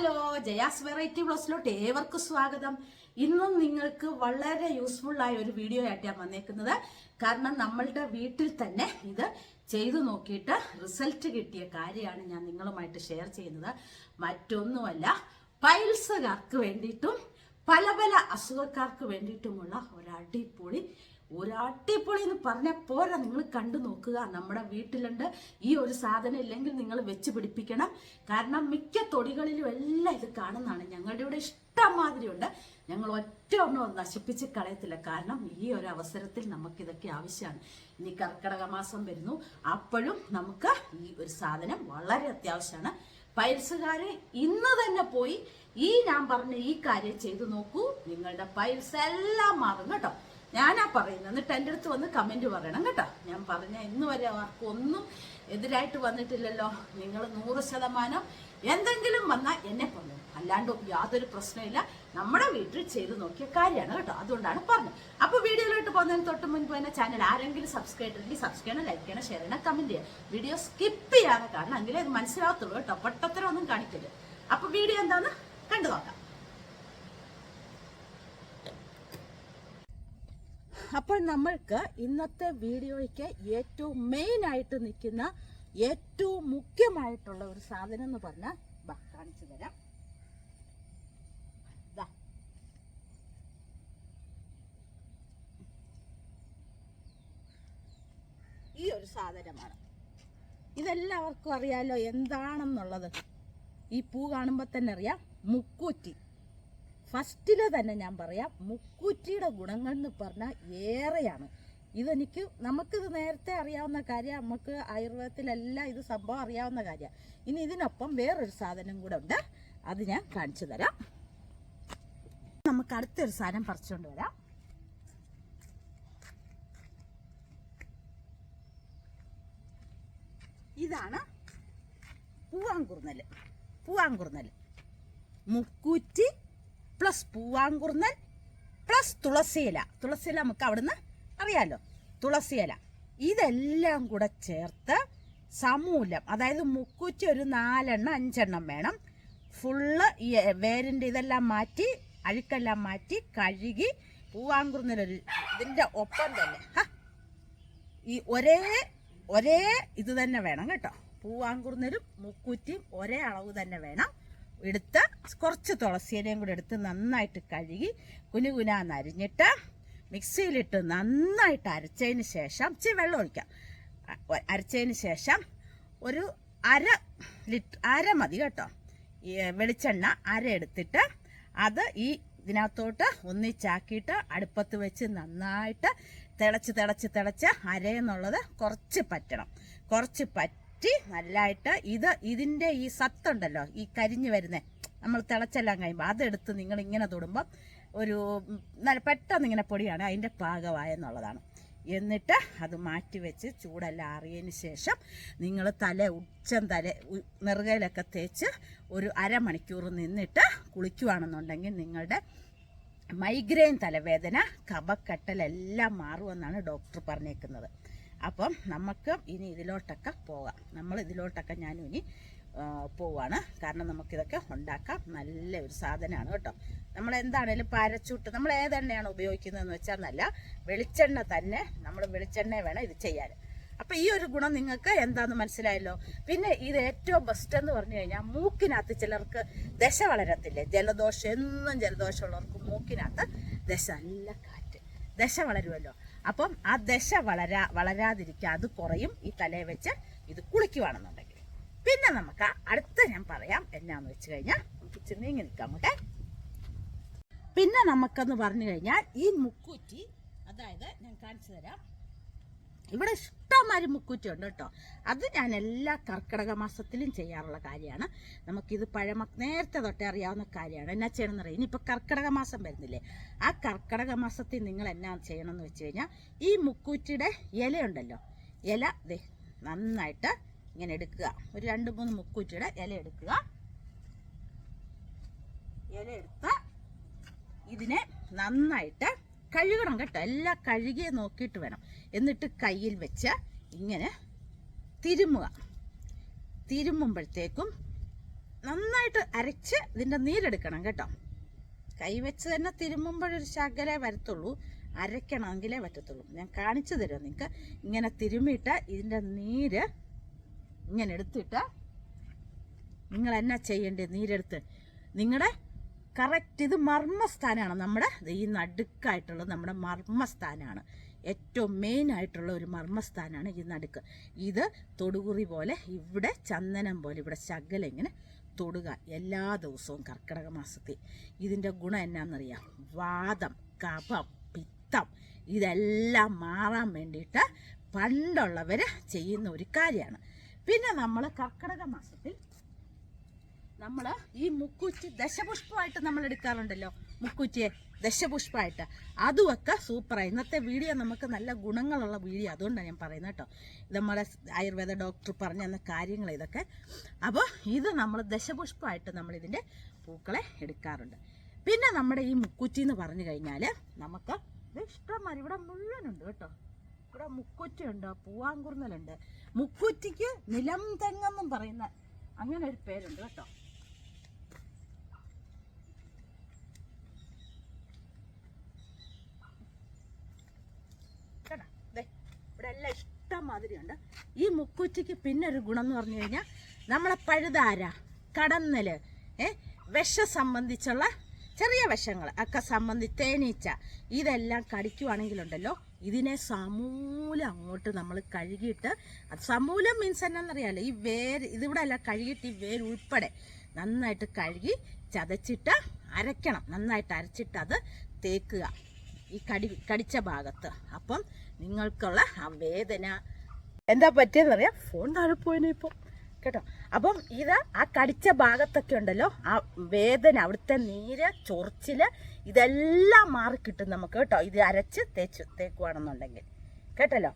Hello Jaya's variety ബ്ലോസിലോട്ട് ഏവർക്കും സ്വാഗതം. ഇന്നും നിങ്ങൾക്ക് വളരെ യൂസ്ഫുൾ ആയ ഒരു വീഡിയോ ആയിട്ട് ഞാൻ വന്നേക്കുന്നത്. കാരണം നമ്മളുടെ വീട്ടിൽ തന്നെ ഇത് ചെയ്തു നോക്കിയിട്ട് റിസൾട്ട് കിട്ടിയ കാര്യമാണ് ഞാൻ നിങ്ങളുമായിട്ട് ഷെയർ ചെയ്യുന്നത്. മറ്റൊന്നുമല്ല പൈൽസുകാർക്ക് വേണ്ടിയിട്ടും പല പല അസുഖക്കാർക്ക് വേണ്ടിയിട്ടുമുള്ള ഒരു അടിപൊളി ഒരു അടിപൊളി എന്ന് പറഞ്ഞാൽ പോരാ. നിങ്ങൾ കണ്ടു നോക്കുക. നമ്മുടെ വീട്ടിലുണ്ട്. ഈ ഒരു സാധനം ഇല്ലെങ്കിൽ നിങ്ങൾ വെച്ച് പിടിപ്പിക്കണം. കാരണം മിക്ക തൊടികളിലും എല്ലാം ഇത് കാണുന്നതാണ്. ഞങ്ങളുടെ ഇവിടെ ഇഷ്ടംമാതിരി ഉണ്ട് ഞങ്ങൾ ഒറ്റ ഒന്നും നശിപ്പിച്ച് കളയത്തില്ല. കാരണം ഈ ഒരു അവസരത്തിൽ നമുക്കിതൊക്കെ ആവശ്യമാണ്. ഇനി കർക്കിടക മാസം വരുന്നു. അപ്പോഴും നമുക്ക് ഈ ഒരു സാധനം വളരെ അത്യാവശ്യമാണ്. പൈൽസുകാര് ഇന്ന് തന്നെ പോയി ഈ ഞാൻ പറഞ്ഞ ഈ കാര്യം ചെയ്തു നോക്കൂ. നിങ്ങളുടെ പൈൽസ് എല്ലാം മാറും കേട്ടോ. ഞാനാ പറയുന്നത് എന്നിട്ട് എന്റെ അടുത്ത് വന്ന് കമന്റ് പറയണം കേട്ടോ. ഞാൻ പറഞ്ഞ ഇന്ന് വരെ ആർക്കും എതിരായിട്ട് വന്നിട്ടില്ലല്ലോ. നിങ്ങൾ നൂറ് ശതമാനം എന്തെങ്കിലും വന്നാൽ എന്നെ പറഞ്ഞു അല്ലാണ്ട് യാതൊരു പ്രശ്നമില്ല നമ്മുടെ വീട്ടിൽ ചെയ്ത് നോക്കിയ കാര്യമാണ് കേട്ടോ. അതുകൊണ്ടാണ് പറഞ്ഞത്. അപ്പോൾ വീഡിയോയിലോട്ട് പോകുന്നതിന് തൊട്ട് മുൻപ് തന്നെ ചാനൽ ആരെങ്കിലും സബ്സ്ക്രൈബ് ചെയ്തിട്ടുണ്ടെങ്കിൽ സബ്സ്ക്രൈബ് ചെയ്യണം ലൈക്ക് ചെയ്യണം ഷെയർ ചെയ്യണം കമന്റ് ചെയ്യണം. വീഡിയോ സ്കിപ്പ് ചെയ്യാതെ കാരണം എങ്കിലേ അത് മനസ്സിലാകത്തുള്ളൂ കേട്ടോ. പൊട്ടത്തരം ഒന്നും കാണിക്കില്ല അപ്പോൾ വീഡിയോ എന്താന്ന് കണ്ടു നോക്കാം. അപ്പോൾ നമ്മൾക്ക് ഇന്നത്തെ വീഡിയോയ്ക്ക് ഏറ്റവും മെയിൻ ആയിട്ട് നിൽക്കുന്ന ഏറ്റവും മുഖ്യമായിട്ടുള്ള ഒരു സാധനം എന്ന് പറഞ്ഞാൽ കാണിച്ചു തരാം. ഈ ഒരു സാധനമാണ്. ഇതെല്ലാവർക്കും അറിയാലോ എന്താണെന്നുള്ളത്. ഈ പൂ കാണുമ്പോൾ തന്നെ അറിയാം മുക്കൂറ്റി. ഫസ്റ്റിൽ തന്നെ ഞാൻ പറയാം മുക്കുറ്റിയുടെ ഗുണങ്ങൾ എന്ന് പറഞ്ഞാൽ ഏറെയാണ്. ഇതെനിക്ക് നമുക്കിത് നേരത്തെ അറിയാവുന്ന കാര്യം നമുക്ക് ആയുർവേദത്തിലെല്ലാം ഇത് സംഭവം അറിയാവുന്ന കാര്യമാണ് ഇനി ഇതിനൊപ്പം വേറൊരു സാധനം കൂടെ ഉണ്ട് അത് ഞാൻ കാണിച്ചു തരാം. നമുക്ക് അടുത്തൊരു സാധനം പറിച്ചുകൊണ്ട് വരാം. ഇതാണ് പൂവാങ്കുറുന്നൽ പൂവാങ്കുറുന്നൽ മുക്കൂറ്റി പ്ലസ് പൂവാങ്കുർന്നൻ പ്ലസ് തുളസിയില. തുളസിയില നമുക്ക് അവിടുന്ന് അറിയാലോ. തുളസിയില. ഇതെല്ലാം കൂടെ ചേർത്ത് സമൂലം അതായത് മുക്കുറ്റി ഒരു നാലെണ്ണം അഞ്ചെണ്ണം വേണം. ഫുള്ള് ഈ വേരിന്റെ ഇതെല്ലാം മാറ്റി അഴുക്കെല്ലാം മാറ്റി കഴുകി പൂവാങ്കുറുന്നലൊരു ഇതിന്റെ ഒപ്പം തന്നെ. ഈ ഒരേ ഒരേ ഇത് തന്നെ വേണം കേട്ടോ. പൂവാങ്കുറുന്നലും മുക്കുറ്റിയും ഒരേ അളവ് തന്നെ വേണം. എടുത്ത് കുറച്ച് തുളസിയിലയും കൂടി എടുത്ത് നന്നായിട്ട് കഴുകി കുനുകുനാന്ന് അരിഞ്ഞിട്ട് മിക്സിയിലിട്ട് നന്നായിട്ട് അരച്ചതിന് ശേഷം ഇച്ചിരി വെള്ളം ഒഴിക്കാം. അരച്ചതിന് ശേഷം ഒരു അര ലിറ്റർ അര മതി കേട്ടോ. വെളിച്ചെണ്ണ അര എടുത്തിട്ട് അത് ഈ ഇതിനകത്തോട്ട് ഒന്നിച്ചാക്കിയിട്ട് അടുപ്പത്ത് വെച്ച് നന്നായിട്ട് തിളച്ച് തിളച്ച് തിളച്ച് അരയെന്നുള്ളത് കുറച്ച് പറ്റണം. കുറച്ച് പറ്റി നല്ലതായിട്ട് ഇത് ഇതിന്റെ ഈ സത്തുണ്ടല്ലോ ഈ കരിഞ്ഞു വരുന്നേ നമ്മൾ തിളച്ചെല്ലാം കഴിയുമ്പോൾ അതെടുത്ത് നിങ്ങൾ ഇങ്ങനെ തൊടുമ്പം ഒരു നല്ല പെട്ടെന്ന് ഇങ്ങനെ പൊടിയാണ് അതിന്റെ പാകമായെന്നുള്ളതാണ് എന്നിട്ട് അത് മാറ്റി വെച്ച് ചൂടെല്ലാം ആറിയതിന് ശേഷം നിങ്ങൾ തല ഉച്ചം തല നിറുകയിലൊക്കെ തേച്ച് ഒരു അരമണിക്കൂർ നിന്നിട്ട് കുളിക്കുവാണെന്നുണ്ടെങ്കിൽ നിങ്ങളുടെ മൈഗ്രെയിൻ തലവേദന കഫക്കെട്ടലെല്ലാം മാറുമെന്നാണ് ഡോക്ടർ പറഞ്ഞേക്കുന്നത്. അപ്പം നമുക്ക് ഇനി ഇതിലോട്ടൊക്കെ പോകാം. നമ്മൾ ഇതിലോട്ടൊക്കെ ഞാനും ഇനി പോവാണ്. കാരണം നമുക്കിതൊക്കെ ഉണ്ടാക്കാം. നല്ല ഒരു സാധനമാണ് കേട്ടോ. നമ്മൾ എന്താണേലും പരച്ചൂട്ട് നമ്മൾ ഏതെണ്ണയാണ് ഉപയോഗിക്കുന്നതെന്ന് വെച്ചാൽ നല്ല വെളിച്ചെണ്ണ തന്നെ നമ്മൾ വെളിച്ചെണ്ണ വേണം ഇത് ചെയ്യാൻ. അപ്പം ഈ ഒരു ഗുണം നിങ്ങൾക്ക് എന്താന്ന് മനസ്സിലായല്ലോ? പിന്നെ ഇത് ഏറ്റവും ബെസ്റ്റ് എന്ന് പറഞ്ഞു കഴിഞ്ഞാൽ മൂക്കിനകത്ത് ചിലർക്ക് ദശ വളരത്തില്ലേ? ജലദോഷം എന്നും ജലദോഷമുള്ളവർക്ക് മൂക്കിനകത്ത് ദശ നല്ല കാറ്റ്. ദശ വളരുമല്ലോ. അപ്പം ആ ദശ വളരാ വളരാതിരിക്കുക അത് കുറയും. ഈ തലയെ വെച്ച് ഇത് കുളിക്കുവാണെന്നുണ്ടെങ്കിൽ. പിന്നെ നമുക്ക് അടുത്ത ഞാൻ പറയാം എന്നാന്ന് വെച്ച് കഴിഞ്ഞാൽ നമുക്ക് നീങ്ങി നിൽക്കാം അങ്ങോട്ടെ പിന്നെ നമുക്കെന്ന് പറഞ്ഞു കഴിഞ്ഞാൽ ഈ മുക്കൂറ്റി അതായത് ഞാൻ കാണിച്ചു തരാം ഇവിടെ ഇഷ്ടംമാതിരി മുക്കൂറ്റി ഉണ്ട് കേട്ടോ. അത് ഞാൻ എല്ലാ കർക്കിടക മാസത്തിലും ചെയ്യാറുള്ള കാര്യമാണ്. നമുക്കിത് പഴമ നേരത്തെ തൊട്ടേ അറിയാവുന്ന കാര്യമാണ്. എന്നാ ചെയ്യണമെന്ന് അറിയാം? ഇനിയിപ്പോൾ കർക്കിടക മാസം വരുന്നില്ലേ? ആ കർക്കിടക മാസത്തിൽ നിങ്ങൾ എന്നാ ചെയ്യണമെന്ന് വെച്ച് കഴിഞ്ഞാൽ ഈ മുക്കൂറ്റിയുടെ ഇലയുണ്ടല്ലോ. ഇല ദേ നന്നായിട്ട് ഇങ്ങനെ എടുക്കുക. ഒരു രണ്ട് മൂന്ന് മുക്കൂറ്റിയുടെ ഇല എടുക്കുക. ഇല എടുത്ത് ഇതിനെ നന്നായിട്ട് കഴുകണം കേട്ടോ. എല്ലാം കഴുകിയെ നോക്കിയിട്ട് വേണം. എന്നിട്ട് കയ്യിൽ വെച്ച് ഇങ്ങനെ തിരുമുക. തിരുമുമ്പോഴത്തേക്കും നന്നായിട്ട് അരച്ച് ഇതിന്റെ നീരെടുക്കണം കേട്ടോ. കൈ വെച്ച് തന്നെ തിരുമുമ്പോഴൊരു ശകലേ വരത്തുള്ളൂ. അരയ്ക്കണമെങ്കിലേ പറ്റത്തുള്ളൂ. ഞാൻ കാണിച്ചു തരാം നിങ്ങൾക്ക് ഇങ്ങനെ തിരുമ്മിയിട്ട് ഇതിന്റെ നീര് ഇങ്ങനെ എടുത്തിട്ട് നിങ്ങൾ എന്നാ ചെയ്യേണ്ടത്? നീരെടുത്ത്. നിങ്ങളുടെ കറക്റ്റ് ഇത് മർമ്മസ്ഥാനമാണ് നമ്മുടെ ഈ നടുക്കായിട്ടുള്ളത് നമ്മുടെ മർമ്മസ്ഥാനമാണ് ഏറ്റവും മെയിൻ ആയിട്ടുള്ള ഒരു മർമ്മസ്ഥാനമാണ് ഈ നടുക്ക്. ഇത് തൊടുകുറി പോലെ ഇവിടെ ചന്ദനം പോലെ ഇവിടെ ശകലം ഇങ്ങനെ തൊടുക എല്ലാ ദിവസവും കർക്കിടക മാസത്തിൽ. ഇതിന്റെ ഗുണം എന്നാണെന്നറിയാം വാദം കഫം പിത്തം ഇതെല്ലാം മാറാൻ വേണ്ടിയിട്ട് പണ്ടുള്ളവർ ചെയ്യുന്ന ഒരു കാര്യമാണ്. പിന്നെ നമ്മൾ കർക്കിടക മാസത്തിൽ നമ്മൾ ഈ മുക്കുറ്റി ദശപുഷ്പമായിട്ട് നമ്മൾ എടുക്കാറുണ്ടല്ലോ. മുക്കുറ്റിയെ ദശപുഷ്പമായിട്ട്. അതുമൊക്കെ സൂപ്പറായി ഇന്നത്തെ വീഡിയോ നമുക്ക് നല്ല ഗുണങ്ങളുള്ള വീഡിയോ അതുകൊണ്ടാണ് ഞാൻ പറയുന്നത് കേട്ടോ. നമ്മുടെ ആയുർവേദ ഡോക്ടർ പറഞ്ഞു തന്ന കാര്യങ്ങൾ ഇതൊക്കെ. അപ്പോൾ ഇത് നമ്മൾ ദശപുഷ്പമായിട്ട് നമ്മൾ ഇതിന്റെ പൂക്കളെ എടുക്കാറുണ്ട്. പിന്നെ നമ്മുടെ ഈ മുക്കുറ്റി എന്ന് പറഞ്ഞു കഴിഞ്ഞാൽ നമുക്ക് ഇഷ്ടംമാതിരി ഇവിടെ മുഴുവനുണ്ട് കേട്ടോ. ഇവിടെ മുക്കുറ്റിയുണ്ട് പൂവാങ്കുറുന്നലുണ്ട്. മുക്കുറ്റിക്ക് നിലം തെങ്ങെന്നും പറയുന്ന അങ്ങനെ ഒരു പേരുണ്ട് കേട്ടോ ദേ എല്ലാം ഇഷ്ടം മാതിരിയുണ്ട് ഈ മുക്കുറ്റിക്ക് പിന്നെ ഒരു ഗുണം എന്ന് പറഞ്ഞു കഴിഞ്ഞാൽ നമ്മളെ പഴുതാര കടന്നൽ ഏ വിഷ സംബന്ധിച്ചുള്ള ചെറിയ വിഷങ്ങൾ ഒക്കെ സംബന്ധിച്ച് തേനീച്ച ഇതെല്ലാം കടിക്കുവാണെങ്കിലുണ്ടല്ലോ ഇതിനെ സമൂലം അങ്ങോട്ട് നമ്മൾ കഴുകിയിട്ട് സമൂലം മീൻസ് എന്നാന്നറിയാലോ ഈ വേര് ഇതിവിടെ അല്ല കഴുകിയിട്ട് ഈ വേര് ഉൾപ്പെടെ നന്നായിട്ട് കഴുകി ചതച്ചിട്ട് അരയ്ക്കണം. നന്നായിട്ട് അരച്ചിട്ട് അത് തേക്കുക ഈ കടി കടിച്ച ഭാഗത്ത്. അപ്പം നിങ്ങൾക്കുള്ള ആ വേദന. എന്താ പറ്റിയെന്നറിയാം ഫോൺ താഴെ പോയിന് കേട്ടോ? അപ്പം ഇത് ആ കടിച്ച ഭാഗത്തൊക്കെ ഉണ്ടല്ലോ ആ വേദന അവിടുത്തെ നീര് ചൊറിച്ചിൽ ഇതെല്ലാം മാറിക്കിട്ടും നമുക്ക് കേട്ടോ. ഇത് അരച്ച് തേച്ച് തേക്കുവാണെന്നുണ്ടെങ്കിൽ. കേട്ടല്ലോ?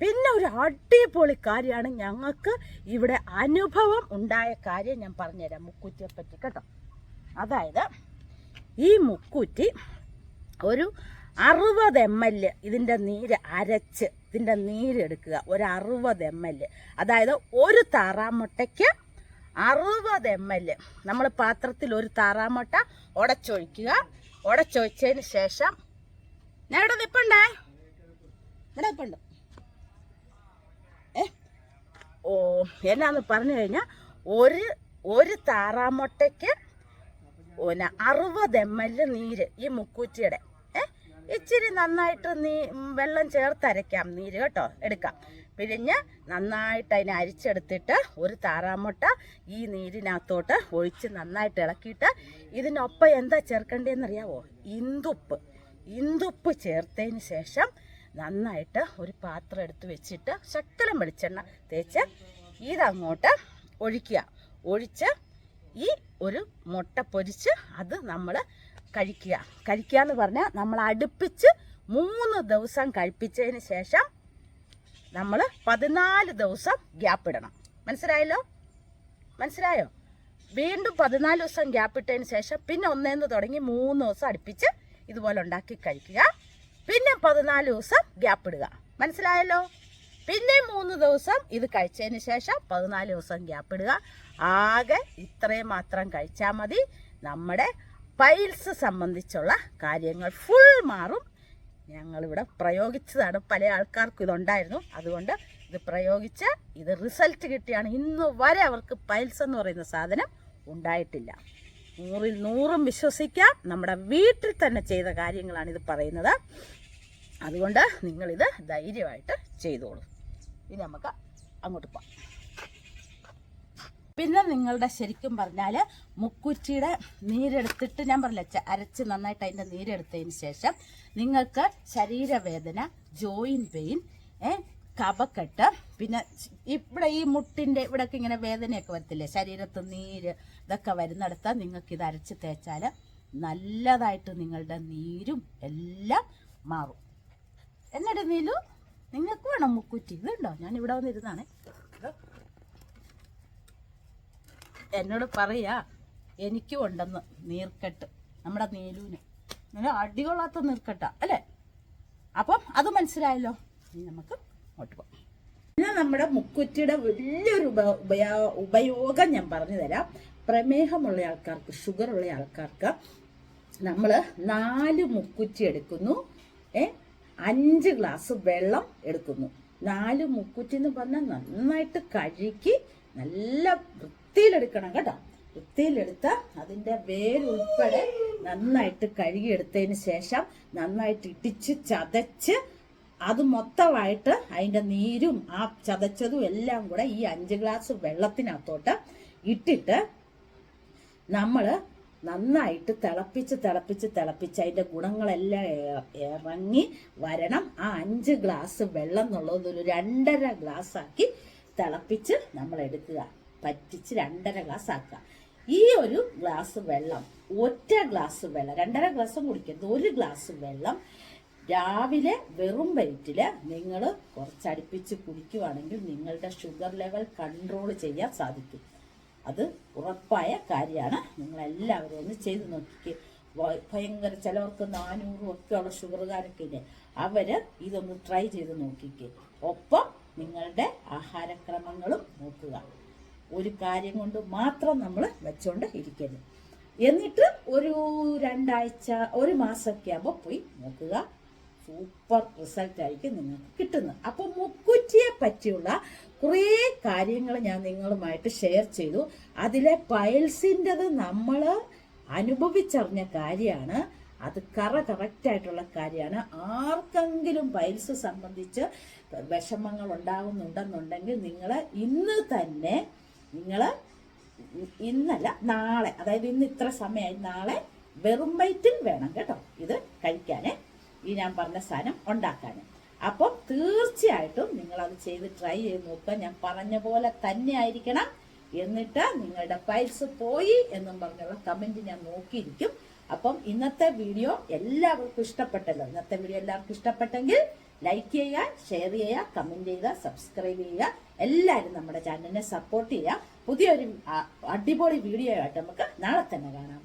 പിന്നെ ഒരു അടിപൊളി കാര്യമാണ് ഞങ്ങൾക്ക് ഇവിടെ അനുഭവം ഉണ്ടായ കാര്യം ഞാൻ പറഞ്ഞുതരാം മുക്കൂറ്റിയെ പറ്റി കേട്ടോ? അതായത് ഈ മുക്കൂറ്റി ഒരു അറുപത് എം എൽ ഇതിന്റെ നീര് അരച്ച് ഇതിന്റെ നീരെടുക്കുക ഒരു അറുപത് എം എൽ അതായത് ഒരു താറാമുട്ടയ്ക്ക് അറുപത് എം എൽ നമ്മൾ പാത്രത്തിൽ ഒരു താറാമുട്ട ഉടച്ചൊഴിക്കുക. ഉടച്ചൊഴിച്ചതിന് ശേഷം ഞാൻ ഇവിടെ നിൽപ്പണ്ടേ ഇവിടെ നിൽപ്പുണ്ട് ഏ? ഓ എന്നാന്ന് പറഞ്ഞു കഴിഞ്ഞാൽ ഒരു ഒരു താറാമുട്ടയ്ക്ക് അറുപത് എം എൽ നീര് ഈ മുക്കൂറ്റിയുടെ. ഇച്ചിരി നന്നായിട്ട് നീ വെള്ളം ചേർത്തരയ്ക്കാം നീര് കേട്ടോ എടുക്കാം. പിഴിഞ്ഞ് നന്നായിട്ട് അതിനെ അരിച്ചെടുത്തിട്ട് ഒരു താറാമുട്ട ഈ നീരിനകത്തോട്ട് ഒഴിച്ച് നന്നായിട്ട് ഇളക്കിയിട്ട് ഇതിനൊപ്പം എന്താ ചേർക്കേണ്ടതെന്നറിയാവോ? ഇന്തുപ്പ് ഇന്തുപ്പ് ചേർത്തതിന് ശേഷം നന്നായിട്ട് ഒരു പാത്രം എടുത്ത് വെച്ചിട്ട് ശക്കലം വെളിച്ചെണ്ണ തേച്ച് ഇതങ്ങോട്ട് ഒഴിക്കുക. ഒഴിച്ച് ഈ ഒരു മുട്ട പൊരിച്ച് അത് നമ്മൾ കഴിക്കുക. കഴിക്കുക എന്ന് പറഞ്ഞാൽ നമ്മൾ അടുപ്പിച്ച് മൂന്ന് ദിവസം കഴിപ്പിച്ചതിന് ശേഷം നമ്മൾ പതിനാല് ദിവസം ഗ്യാപ്പ് ഇടണം. മനസ്സിലായല്ലോ? മനസ്സിലായോ? വീണ്ടും പതിനാല് ദിവസം ഗ്യാപ്പ് ഇട്ടതിന് ശേഷം പിന്നെ ഒന്നേന്ന് തുടങ്ങി മൂന്ന് ദിവസം അടുപ്പിച്ച് ഇതുപോലെ ഉണ്ടാക്കി കഴിക്കുക. പിന്നെ പതിനാല് ദിവസം ഗ്യാപ്പ് ഇടുക. മനസ്സിലായല്ലോ? പിന്നെ മൂന്ന് ദിവസം ഇത് കഴിച്ചതിന് ശേഷം പതിനാല് ദിവസം ഗ്യാപ്പ് ഇടുക. ആകെ ഇത്രയും മാത്രം കഴിച്ചാൽ മതി. നമ്മുടെ പൈൽസ് സംബന്ധിച്ചുള്ള കാര്യങ്ങൾ ഫുൾ മാറും. ഞങ്ങളിവിടെ പ്രയോഗിച്ചതാണ്. പല ആൾക്കാർക്കും ഇതുണ്ടായിരുന്നു. അതുകൊണ്ട് ഇത് പ്രയോഗിച്ച് ഇത് റിസൾട്ട് കിട്ടിയാണ്. ഇന്ന് വരെ അവർക്ക് പൈൽസ് എന്ന് പറയുന്ന സാധനം ഉണ്ടായിട്ടില്ല. നൂറിൽ നൂറും വിശ്വസിക്കാം. നമ്മുടെ വീട്ടിൽ തന്നെ ചെയ്ത കാര്യങ്ങളാണ് ഇത് പറയുന്നത്. അതുകൊണ്ട് നിങ്ങളിത് ധൈര്യമായിട്ട് ചെയ്തോളൂ. ഇനി നമുക്ക് അങ്ങോട്ട് പോകാം പിന്നെ നിങ്ങളുടെ ശരിക്കും പറഞ്ഞാൽ മുക്കുറ്റിയുടെ നീരെടുത്തിട്ട് ഞാൻ പറഞ്ഞ അരച്ച് നന്നായിട്ട് അതിന്റെ നീരെടുത്തതിന് ശേഷം നിങ്ങൾക്ക് ശരീരവേദന ജോയിൻ പെയിൻ കപക്കെട്ട് പിന്നെ ഇവിടെ ഈ മുട്ടിന്റെ ഇവിടെയൊക്കെ ഇങ്ങനെ വേദനയൊക്കെ വരത്തില്ലേ ശരീരത്ത് നീര് ഇതൊക്കെ വരുന്നിടത്ത് നിങ്ങൾക്ക് ഇത് അരച്ച് തേച്ചാൽ നല്ലതായിട്ട് നിങ്ങളുടെ നീരും എല്ലാം മാറും. എന്നിട്ട് നീലു? നിങ്ങൾക്ക് വേണം മുക്കുറ്റി? ഇതുണ്ടോ ഞാൻ ഇവിടെ വന്നിരുന്നാണ്. എന്നോട് പറയാ എനിക്കും ഉണ്ടെന്ന് നീർക്കെട്ട്. നമ്മുടെ നീലൂന് നല്ല അടികൊള്ളാത്ത നീർക്കെട്ടാ അല്ലേ? അപ്പം അത് മനസ്സിലായല്ലോ. ഇനി നമുക്ക് അങ്ങോട്ട് പോകാം. പിന്നെ നമ്മുടെ മുക്കുറ്റിയുടെ വലിയൊരു ഉപ- ഉപയോ- ഉപയോഗം ഞാൻ പറഞ്ഞു തരാം. പ്രമേഹമുള്ള ആൾക്കാർക്ക് ഷുഗർ ഉള്ള ആൾക്കാർക്ക് നമ്മൾ നാല് മുക്കുറ്റി എടുക്കുന്നു. ഏ അഞ്ച് ഗ്ലാസ് വെള്ളം എടുക്കുന്നു. നാല് മുക്കുറ്റി എന്ന് പറഞ്ഞാൽ നന്നായിട്ട് കഴുകി നല്ല വൃത്തിയിലെടുക്കണം കേട്ടോ. വൃത്തിയിലെടുത്ത് അതിന്റെ വേരുൾപ്പെടെ നന്നായിട്ട് കഴുകിയെടുത്തതിന് ശേഷം നന്നായിട്ട് ഇടിച്ച് ചതച്ച് അത് മൊത്തമായിട്ട് അതിന്റെ നീരും ആ ചതച്ചതും എല്ലാം കൂടെ ഈ അഞ്ച് ഗ്ലാസ് വെള്ളത്തിനകത്തോട്ട് ഇട്ടിട്ട് നമ്മൾ നന്നായിട്ട് തിളപ്പിച്ച് തിളപ്പിച്ച് തിളപ്പിച്ച് അതിന്റെ ഗുണങ്ങളെല്ലാം ഇറങ്ങി വരണം. ആ അഞ്ച് ഗ്ലാസ് വെള്ളം എന്നുള്ളത് ഒരു രണ്ടര ഗ്ലാസ് ആക്കി തിളപ്പിച്ച് നമ്മൾ എടുക്കുക പറ്റിച്ച് രണ്ടര ഗ്ലാസ് ആക്കുക ഈ ഒരു ഗ്ലാസ് വെള്ളം ഒറ്റ ഗ്ലാസ് വെള്ളം രണ്ടര ഗ്ലാസ് കുടിക്കരുത് ഒരു ഗ്ലാസ് വെള്ളം രാവിലെ വെറും വയറ്റിൽ നിങ്ങൾ കുറച്ചടുപ്പിച്ച് കുടിക്കുവാണെങ്കിൽ നിങ്ങളുടെ ഷുഗർ ലെവൽ കൺട്രോൾ ചെയ്യാൻ സാധിക്കും. അത് ഉറപ്പായ കാര്യമാണ്. നിങ്ങളെല്ലാവരും ഒന്ന് ചെയ്തു നോക്കി ഭയങ്കര ചിലവർക്ക് നാനൂറും ഒക്കെയുള്ള ഷുഗറുകാരൊക്കെ ഇല്ലേ? അവർ ഇതൊന്ന് ട്രൈ ചെയ്ത് നോക്കിക്കേ. ഒപ്പം നിങ്ങളുടെ ആഹാരക്രമങ്ങളും നോക്കുക. ഒരു കാര്യം കൊണ്ട് മാത്രം നമ്മൾ വെച്ചോണ്ട് ഇരിക്കരുത്. എന്നിട്ട് ഒരു രണ്ടാഴ്ച ഒരു മാസമൊക്കെ ആകുമ്പോൾ പോയി നോക്കുക. സൂപ്പർ റിസൾട്ട് ആയിരിക്കും നിങ്ങൾക്ക് കിട്ടുന്നത്. അപ്പോൾ മുക്കുറ്റിയെ പറ്റിയുള്ള കുറേ കാര്യങ്ങൾ ഞാൻ നിങ്ങളുമായിട്ട് ഷെയർ ചെയ്തു. അതിലെ പയൽസിന്റെത് നമ്മൾ അനുഭവിച്ചറിഞ്ഞ കാര്യമാണ്. അത് കറ കറക്റ്റായിട്ടുള്ള കാര്യമാണ്. ആർക്കെങ്കിലും പൈൽസ് സംബന്ധിച്ച് വിഷമങ്ങൾ ഉണ്ടാകുന്നുണ്ടെന്നുണ്ടെങ്കിൽ നിങ്ങൾ ഇന്ന് തന്നെ നിങ്ങൾ ഇന്നല്ല നാളെ അതായത് ഇന്ന് ഇത്ര സമയമായി നാളെ വെറും വയറ്റിൽ വേണം കേട്ടോ ഇത് കഴിക്കാനേ. ഈ ഞാൻ പറഞ്ഞ സാധനം ഉണ്ടാക്കാൻ അപ്പം തീർച്ചയായിട്ടും നിങ്ങൾ അത് ചെയ്ത് ട്രൈ ചെയ്ത് നോക്കുക. ഞാൻ പറഞ്ഞ പോലെ തന്നെ ആയിരിക്കണം. എന്നിട്ട് നിങ്ങളുടെ ഫയൽസ് പോയി എന്നും പറഞ്ഞുള്ള കമന്റ് ഞാൻ നോക്കിയിരിക്കും. അപ്പം ഇന്നത്തെ വീഡിയോ എല്ലാവർക്കും ഇഷ്ടപ്പെട്ടല്ലോ. ഇന്നത്തെ വീഡിയോ എല്ലാവർക്കും ഇഷ്ടപ്പെട്ടെങ്കിൽ ലൈക്ക് ചെയ്യുക ഷെയർ ചെയ്യുക കമന്റ് ചെയ്യുക സബ്സ്ക്രൈബ് ചെയ്യുക. എല്ലാവരും നമ്മുടെ ചാനലിനെ സപ്പോർട്ട് ചെയ്യുക പുതിയൊരു അടിപൊളി വീഡിയോ ആയിട്ട് നമുക്ക് നാളെ തന്നെ കാണാം.